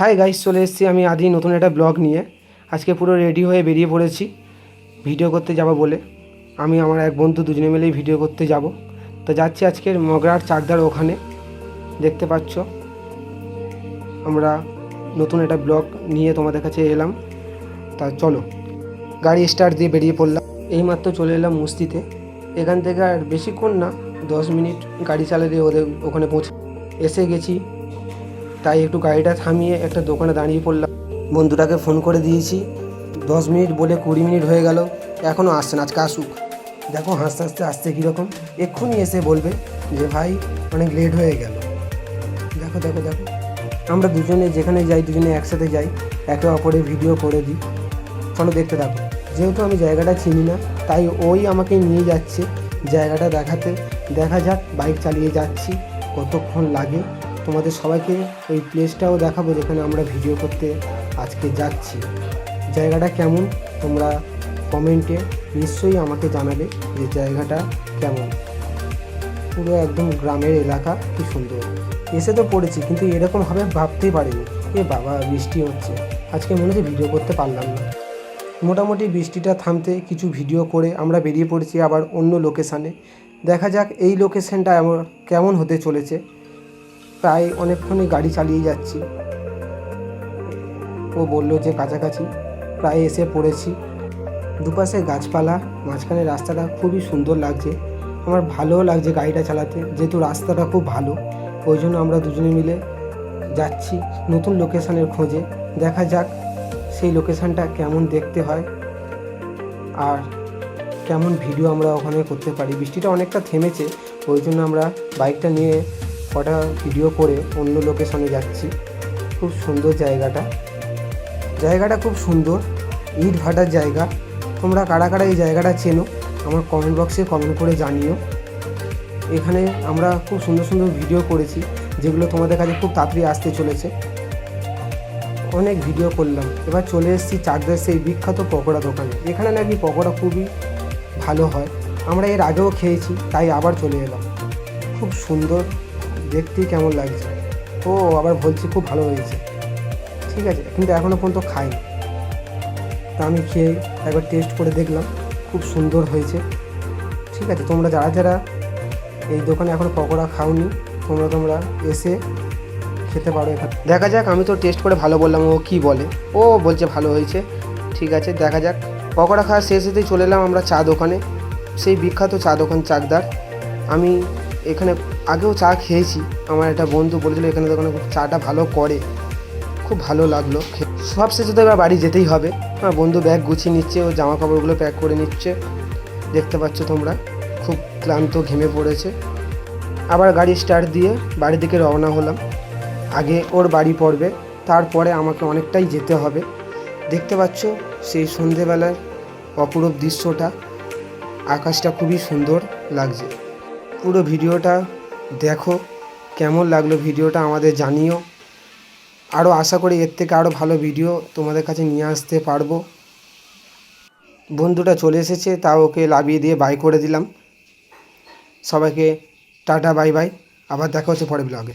Hi guys চলে এসেছি আমি আদি, নতুন একটা ব্লগ নিয়ে। আজকে পুরো রেডি হয়ে বেরিয়ে পড়েছি। ভিডিও করতে যাব বলে। আমি, আমার এক বন্ধু দুজনে মিলেই ভিডিও করতে যাব। তো যাচ্ছি আজকের মগরার চাকদার ওখানে। দেখতে পাচ্ছ। আমরা নতুন একটা ব্লগ নিয়ে তোমাদের কাছে এলাম। তা চলো, গাড়ি স্টার্ট দিয়ে বেরিয়ে পড়লাম। এইমাত্র চলে এলাম মস্তিতে। এখান থেকে আর বেশিক্ষণ না, দশ মিনিট গাড়ি চালালে ওদের ওখানে পৌঁছে এসে গেছি। তাই একটু গাড়িটা থামিয়ে একটা দোকানে দাঁড়িয়ে পড়লাম। বন্ধুটাকে ফোন করে দিয়েছি। দশ মিনিট বলে কুড়ি মিনিট হয়ে গেল এখনও আসছে না, আজকে আসুক। দেখো হাসতে হাসতে আসছে কীরকম। এক্ষুনি এসে বলবে যে, ভাই, অনেক লেট হয়ে গেল। দেখো দেখো দেখো। আমরা দুজনে যেখানে যাই, দুজনে একসাথে যাই, একে অপরের ভিডিও করে দিই। চলো দেখতে থাকো। যেহেতু আমি জায়গাটা চিনি না, তাই ওই আমাকে নিয়ে যাচ্ছে জায়গাটা দেখাতে। দেখা যাক বাইক চালিয়ে যাচ্ছি, কতক্ষণ লাগে। তোমাদের সবাইকে ওই প্লেসটাও দেখাবো যেখানে আমরা ভিডিও করতে আজকে যাচ্ছি। জায়গাটা কেমন? তোমরা কমেন্টে নিশ্চয়ই আমাকে জানাবে যে জায়গাটা কেমন। পুরো একদম গ্রামের এলাকা, কি সুন্দর। এসে তো পড়েছি, কিন্তু এরকমভাবে ভাবতেই পারিনি। এ বাবা, বৃষ্টি হচ্ছে। আজকে মনে হচ্ছে ভিডিও করতে পারলাম না। মোটামুটি বৃষ্টিটা থামতে কিছু ভিডিও করে আমরা বেরিয়ে পড়েছি আবার অন্য লোকেশানে দেখা যাক এই লোকেশানটা আমার কেমন হতে চলেছে। প্রায় অনেকক্ষণই গাড়ি চালিয়ে যাচ্ছি। ও বলল যে কাছাকাছি। প্রায় এসে পড়েছি। দুপাশে গাছপালা, মাঝখানে রাস্তাটা খুবই সুন্দর লাগছে। আমার ভালোও লাগছে গাড়িটা চালাতে, যেহেতু রাস্তাটা খুব ভালো। ওই জন্য আমরা দুজনে মিলে যাচ্ছি নতুন লোকেশানের খোঁজে। দেখা যাক সেই লোকেশানটা কেমন দেখতে হয় আর কেমন ভিডিও আমরা ওখানে করতে পারি। বৃষ্টিটা অনেকটা থেমেছে, ওই জন্য আমরা বাইকটা নিয়ে কটা ভিডিও করে অন্য লোকেশনে যাচ্ছি। খুব সুন্দর জায়গাটা। জায়গাটা খুব সুন্দর, ইট ভাটার জায়গা। তোমরা কারা কারা এই জায়গাটা চেনো, আমার কমেন্ট বক্সে কমেন্ট করে জানিও। এখানে আমরা খুব সুন্দর সুন্দর ভিডিও করেছি, যেগুলো তোমাদের কাছে খুব তাড়াতাড়ি আসতে চলেছে। অনেক ভিডিও করলাম। এবার চলে এসেছি চাকদার সেই বিখ্যাত পকোড়া দোকানে। এখানে নাকি পকোড়া খুবই ভালো হয়। আমরা এর আগেও খেয়েছি, তাই আবার চলে এলাম। খুব সুন্দর দেখতেই কেমন লাগছে। ও, আবার বলছি খুব ভালো হয়েছে। ঠিক আছে, কিন্তু এখনও পর্যন্ত খাইনি। তা আমি খেয়ে একবার টেস্ট করে দেখলাম, খুব সুন্দর হয়েছে। ঠিক আছে, তোমরা যারা যারা এই দোকানে এখন পকোড়া খাওনি, তোমরা তোমরা এসে খেতে পারো এখানে দেখা যাক, আমি তো টেস্ট করে ভালো বললাম, ও কি বলে। ও বলছে ভালো হয়েছে। ঠিক আছে, দেখা যাক। পকোড়া খাওয়া শেষ হতেই চলে এলাম আমরা চা দোকানে। সেই বিখ্যাত চা দোকান চাকদার। আমি এখানে আগেও চা খেয়েছি। আমার একটা বন্ধু বলেছিল, এখানে দোকানে চাটা ভালো করে। খুব ভালো লাগল সব শেষে তো এবার বাড়ি যেতেই হবে। আমার বন্ধু ব্যাগ গুছিয়ে নিচ্ছে, ও জামা কাপড়গুলো প্যাক করে নিচ্ছে। দেখতে পাচ্ছ তোমরা, খুব ক্লান্ত, ঘেমে পড়েছে। আবার গাড়ি স্টার্ট দিয়ে বাড়ির দিকে রওনা হলাম। আগে ওর বাড়ি পড়বে, তারপরে আমাকে অনেকটাই যেতে হবে। দেখতে পাচ্ছ, সেই সন্ধেবেলার অপরূপ দৃশ্যটা, আকাশটা খুবই সুন্দর লাগছে। পুরো ভিডিওটা দেখো। কেমন লাগল ভিডিওটা আমাদের জানিও। আরও আশা করি এর থেকে আরও ভালো ভিডিও তোমাদের কাছে নিয়ে আসতে পারব। বন্ধুটা চলে এসেছে, তা ওকে লাভিয়ে দিয়ে বাই করে দিলাম। সবাইকে টাটা বাই বাই আবার দেখা হচ্ছে পরে ব্লগে